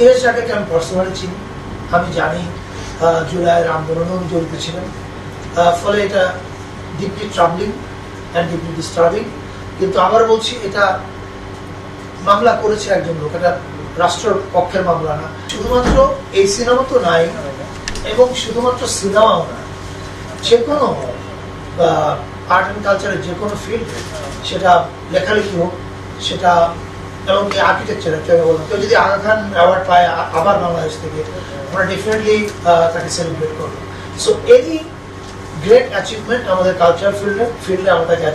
তিরেশ জায়গাকে আমি পার্সোনালি চিনি আমি জানি জুলাইয়ের আন্দোলনেও উনি জড়িত আহ, ফলে এটা deeply troubling and deeply disturbing কিন্তু আবার বলছি এটা মামলা করেছে একজন লোক। এটা রাষ্ট্রের পক্ষের মামলা না। শুধুমাত্র এই সিনেমা তো নাই এবং শুধুমাত্র সিনেমাও না। যে কোনো আর্ট অ্যান্ড কালচারের যে কোনো ফিল্ড সেটা লেখালেখি হোক সেটা এমনকি আর্কিটেকচার কেউ বললাম। কেউ যদি আগা খান অ্যাওয়ার্ড পায় আবার বাংলাদেশ থেকে, আমরা ডেফিনেটলি তাকে সেলিব্রেট করব। সো এনি গ্রেট অ্যাচিভমেন্ট আমাদের কালচার ফিল্ডে ফিল্ডে আমরা তাকে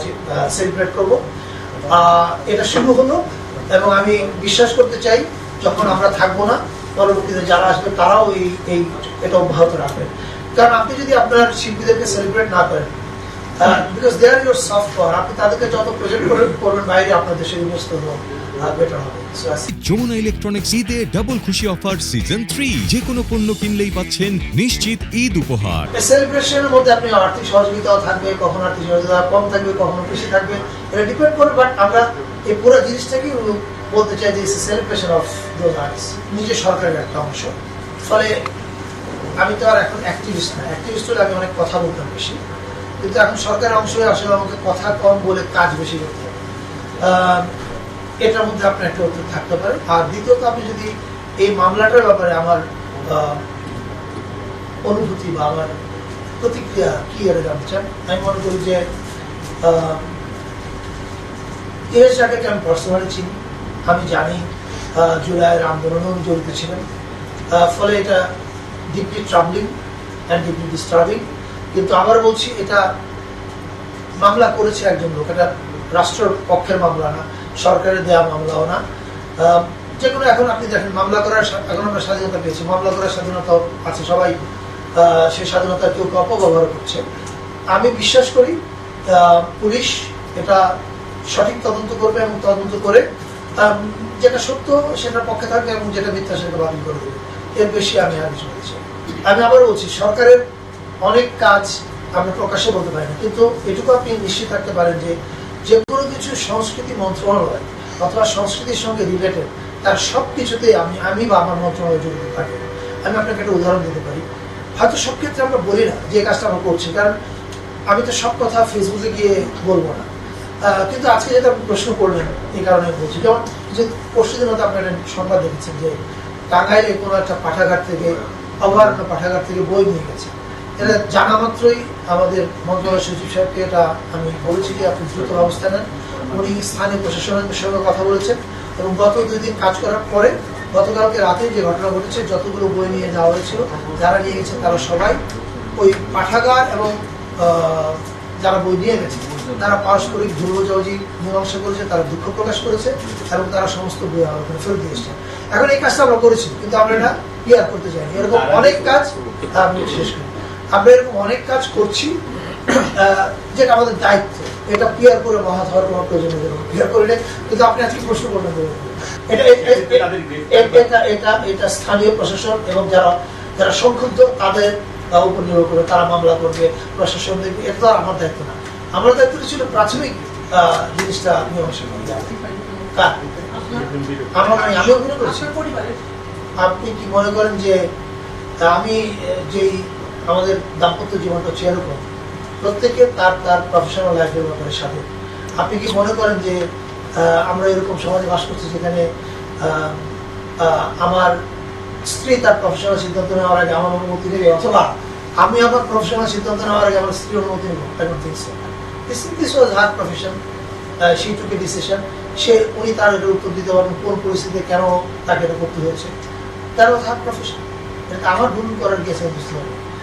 সেলিব্রেট করব। এটা শুরু হলো এবং আমি বিশ্বাস করতে চাই, যখন আমরা থাকব না, পরবর্তীতে যারা আসবে, তারাও এই এই এটা অব্যাহত রাখবেন কারণ আপনি যদি আপনার শিল্পীদেরকে সেলিব্রেট না করেন because they are your soft power আপনি তাদেরকে যত প্রজেক্ট করবেন বাইরে যমুনা ইলেকট্রনিক্স ঈদে ডাবল খুশি অফার সিজন থ্রি যে কোনো পণ্য কিনলেই পাচ্ছেন নিশ্চিত ঈদ উপহার। সেলিব্রেশনের মধ্যে আপনি আর্থিক সহযোগিতাও থাকবে কখন আর্থিক সহযোগিতা কম থাকবে কখনো বেশি থাকবে। এটা ডিপেন্ড করে বাট আমরা এই পুরো জিনিসটাকে বলতে চাই যে সেলিব্রেশন অফ দোজ আর্টস নিজে সরকারের একটা অংশ। ফলে আমি তো আর এখন অ্যাক্টিভিস্ট না। অ্যাক্টিভিস্ট হলে আমি অনেক কথা বলতাম বেশি। কিন্তু এখন সরকারের অংশ আসলে আমাকে কথা কম বলে কাজ বেশি করতে হবে। এটার মধ্যে আপনার একটা উত্তর থাকতে পারে। আর দ্বিতীয়ত আপনি যদি এই মামলাটার ব্যাপারে আমার অনুভূতি বা আমার প্রতিক্রিয়া কি এটা জানতে চান, আমি মনে করি যে তিরেশ জায়গাকে আমি পার্সোনালি চিনি আমি জানি জুলাইয়ের আন্দোলনেও উনি জড়িত ছিলেন ফলে এটা deeply troubling and deeply disturbing কিন্তু আবার বলছি, এটা মামলা করেছে একজন লোক, এটা রাষ্ট্রের পক্ষের মামলা না, সরকারের দেওয়া মামলাও না। যে কোনো এখন আপনি দেখেন, মামলা করার এখন আমরা স্বাধীনতা পেয়েছি, মামলা করার স্বাধীনতা আছে সবাই সেই স্বাধীনতা কেউ কেউ অপব্যবহার করছে। আমি বিশ্বাস করি পুলিশ এটা সঠিক তদন্ত করবে এবং তদন্ত করে যেটা সত্য সেটার পক্ষে থাকবে এবং যেটা মিথ্যা সেটা বাতিল করে দেবে। এর বেশি আমি আর কিছু বলছি আমি আবার বলছি, সরকারের অনেক কাজ আমরা প্রকাশ্যে বলতে পারি না। কিন্তু এটুকু আপনি নিশ্চিত থাকতে পারেন যে যে কোনো কিছু সংস্কৃতি মন্ত্রণালয় অথবা সংস্কৃতির সঙ্গে রিলেটেড তার সব কিছুতেই আমি আমি বা আমার মন্ত্রণালয় জড়িত থাকি। আমি আপনাকে একটা উদাহরণ দিতে পারি। হয়তো সব ক্ষেত্রে আমরা বলি না যে কাজটা আমরা করছি, কারণ আমি তো সব কথা ফেসবুকে গিয়ে বলব না। কিন্তু আজকে যেটা প্রশ্ন করলেন, এই কারণে আমি বলছি। যেমন যে পরশু দিন আপনার সংবাদ দেখেছেন যে টাঙ্গাইলে কোনো একটা পাঠাগার থেকে অভয়ারণ্য পাঠাগার থেকে বই নিয়ে গেছে। এটা জানা মাত্রই আমাদের মন্ত্রণালয় সচিব সাহেবকে এটা আমি বলেছি যে আপনি দ্রুত ব্যবস্থা নেন। উনি স্থানীয় প্রশাসনের সঙ্গে কথা বলেছেন এবং গত দুই দিন কাজ করার পরে গতকালকে রাতে যে ঘটনা ঘটেছে যতগুলো বই নিয়ে যাওয়া হয়েছিল যারা নিয়ে গেছে তারা সবাই ওই পাঠাগার এবং আহ, যারা বই নিয়ে গেছে তারা পারস্পরিক বোঝাবুঝি মীমাংসা করেছে তারা দুঃখ প্রকাশ করেছে এবং তারা সমস্ত বই আমার ওখানে ফেরত দিয়ে এসছে। এখন এই কাজটা আমরা করেছি কিন্তু আমরা এটা ক্লিয়ার করতে চাইনি। এরকম অনেক কাজ আমি শেষ করি আমরা এরকম অনেক কাজ করছি যেটা আমাদের দায়িত্ব। এটা ক্লিয়ার করে মহাত হওয়ার কোনো প্রয়োজন নেই ক্লিয়ার করে নেই কিন্তু আপনি আজকে প্রশ্ন করলেন এটা এটা এটা এটা স্থানীয় প্রশাসন এবং যারা যারা সংক্ষুব্ধ তাদের উপর নির্ভর করে তারা মামলা করবে প্রশাসন দেখবে। এটা তো আর আমার দায়িত্ব না। আমার দায়িত্ব ছিল প্রাথমিক আহ, জিনিসটা মীমাংসা করা আমার আমি আমি অভিনয় করেছি। আপনি কি মনে করেন যে আমি যেই আমাদের দাম্পত্য জীবনটা হচ্ছে এরকম প্রত্যেকে তার তার প্রফেশনাল লাইফের ব্যাপারে সাথে আপনি কি মনে করেন যে আমরা এরকম সমাজে বাস করছি যেখানে আমার স্ত্রী তার প্রফেশনাল সিদ্ধান্ত নেওয়ার আগে আমার অনুমতি নেবে অথবা আমি আমার প্রফেশনাল সিদ্ধান্ত নেওয়ার আগে আমার স্ত্রী অনুমতি নেব think so. This, this was her profession. Uh, she took a decision. সে উনি তার উত্তর দিতে পারবেন কোন পরিস্থিতিতে কেন তাকে এটা করতে হয়েছে দ্যাট ওয়াজ হার প্রফেশন এটা আমার ভুল করার গিয়েছে বুঝতে পারবেন